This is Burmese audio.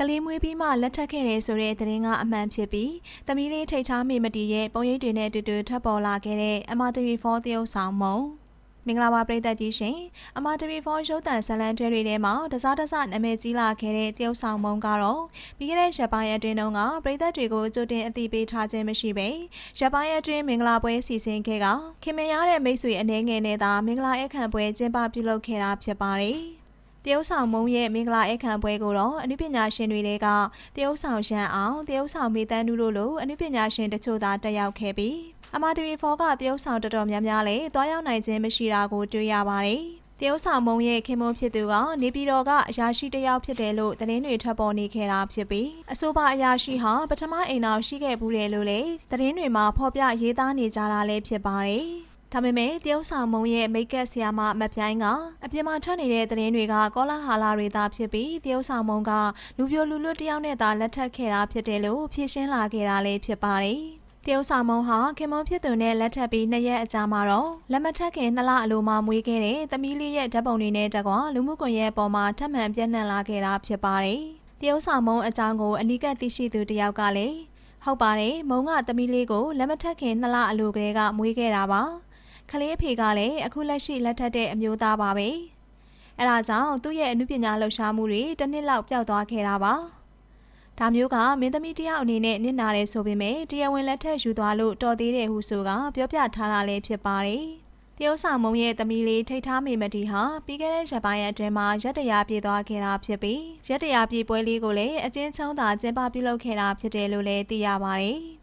ကလေးမွေးပြီးမှလက်ထပ်ခဲ့တယ်ဆိုတဲ့သတင်းကအမှန်ဖြစ်ပြီးသမီးလေးထိတ်ထားမိမတီရဲ့ပုံရိပ်တွေနဲ့အတူတူထပ်ပေါ်လာခဲ့တဲ့အမတီဗီ4တရုပ်ဆောင်မုံမင်္ဂလာပါပရိသတ်ကြီးရှင်အမတီဗီ4ရုပ်သံဇာတ်လမ်းတွဲတွေထဲမှာတစားတစနာမည်ကြီးလာခဲ့တဲ့တရုပ်ဆောင်မုံကတော့ပြီးခဲ့တဲ့ရက်ပိုင်းအတွင်းတုန်းကပရိသတ်တွေကိုကြိုတင်အသိပေးထားခြင်းမရှိပဲရက်ပိုင်းအတွင်းမင်္ဂလာပွဲစီစဉ်ခဲ့ကခင်မင်ရတဲ့မိတ်ဆွေအနေငယ်နဲ့သာမင်္ဂလာအခမ်းပွဲကျင်းပပြုလုပ်ခဲ့တာဖြစ်ပါတယ် တရုတ်ဆောင်မုံရဲ့မင်္ဂလာအခမ်းပွဲကိုတော့အနုပညာရှင်တွေကတရုတ်ဆောင်ရန်အောင်တရုတ်ဆောင်မေတန်းနုတို့လိုအနုပညာရှင်တချို့သာတက်ရောက်ခဲ့ပြီးအမာတီဗီ4ကတရုတ်ဆောင်တော်တော်များများလည်းတွားရောက်နိုင်ခြင်းမရှိတာကိုတွေ့ရပါတယ်။တရုတ်ဆောင်မုံရဲ့ခင်မုန်းဖြစ်သူကနေပြည်တော်ကအရာရှိတစ်ယောက်ဖြစ်တယ်လို့သတင်းတွေထွက်ပေါ်နေခဲ့တာဖြစ်ပြီးအဆိုပါအရာရှိဟာပထမအိမ်တော်ရှိခဲ့ဘူးတယ်လို့လည်းသတင်းတွေမှာဖော်ပြရေးသားနေကြတာလည်းဖြစ်ပါတယ်။ ဒါပေမဲ့တရုတ်ဆောင်မုံရဲ့မိတ်ကပ်ဆီယာမမပြိုင်းကအပြင်မှာထွက်နေတဲ့သတင်းတွေကကောလာဟာလာတွေသာဖြစ်ပြီးတရုတ်ဆောင်မုံကလူပြိုလူလွတ်တယောက်နဲ့သာလက်ထပ်ခဲ့တာဖြစ်တယ်လို့ဖြေရှင်းလာခဲ့တာလည်းဖြစ်ပါတယ်။တရုတ်ဆောင်မုံဟာခင်မုံဖြစ်သူနဲ့လက်ထပ်ပြီးနှစ်ရက်အကြာမှာတော့လက်မထက်ခင်နှစ်လအလိုမှမွေးခဲ့တဲ့သမီးလေးရဲ့ဓာတ်ပုံတွေနဲ့တကွာလူမှုကွန်ရက်ပေါ်မှာထပ်မံပြန့်နှံ့လာခဲ့တာဖြစ်ပါတယ်။တရုတ်ဆောင်မုံအကြောင်းကိုအနီးကပ်သိရှိသူတယောက်ကလည်းဟုတ်ပါတယ်မုံကသမီးလေးကိုလက်မထက်ခင်နှစ်လအလိုကလေးကမွေးခဲ့တာပါ။ ကလေးအဖေကလည်းအခုလက်ရှိလက်ထက်တဲ့အမျိုးသားပါပဲ။အဲဒါကြောင့်သူ့ရဲ့အမှုပညာလှူရှားမှုတွေတစ်နှစ်လောက်ပျောက်သွားခဲ့တာပါ။ဒါမျိုးကမင်းသမီးတယောက်အနေနဲ့နစ်နာတယ်ဆိုပေမဲ့တရားဝင်လက်ထက်ယူသွားလို့တော်သေးတယ်ဟုဆိုကပြောပြထားတာလည်းဖြစ်ပါတယ်။တရုတ်ဆောင်မုံရဲ့သမီးလေးထိတ်ထားမိမတီဟာပြီးခဲ့တဲ့ရက်ပိုင်းအတွင်းမှာရက်တရာပြေးသွားခဲ့တာဖြစ်ပြီးရက်တရာပြေးပွဲလေးကိုလည်းအချင်းချုံးသာကျင်းပပြုလုပ်ခဲ့တာဖြစ်တယ်လို့လည်းသိရပါတယ်။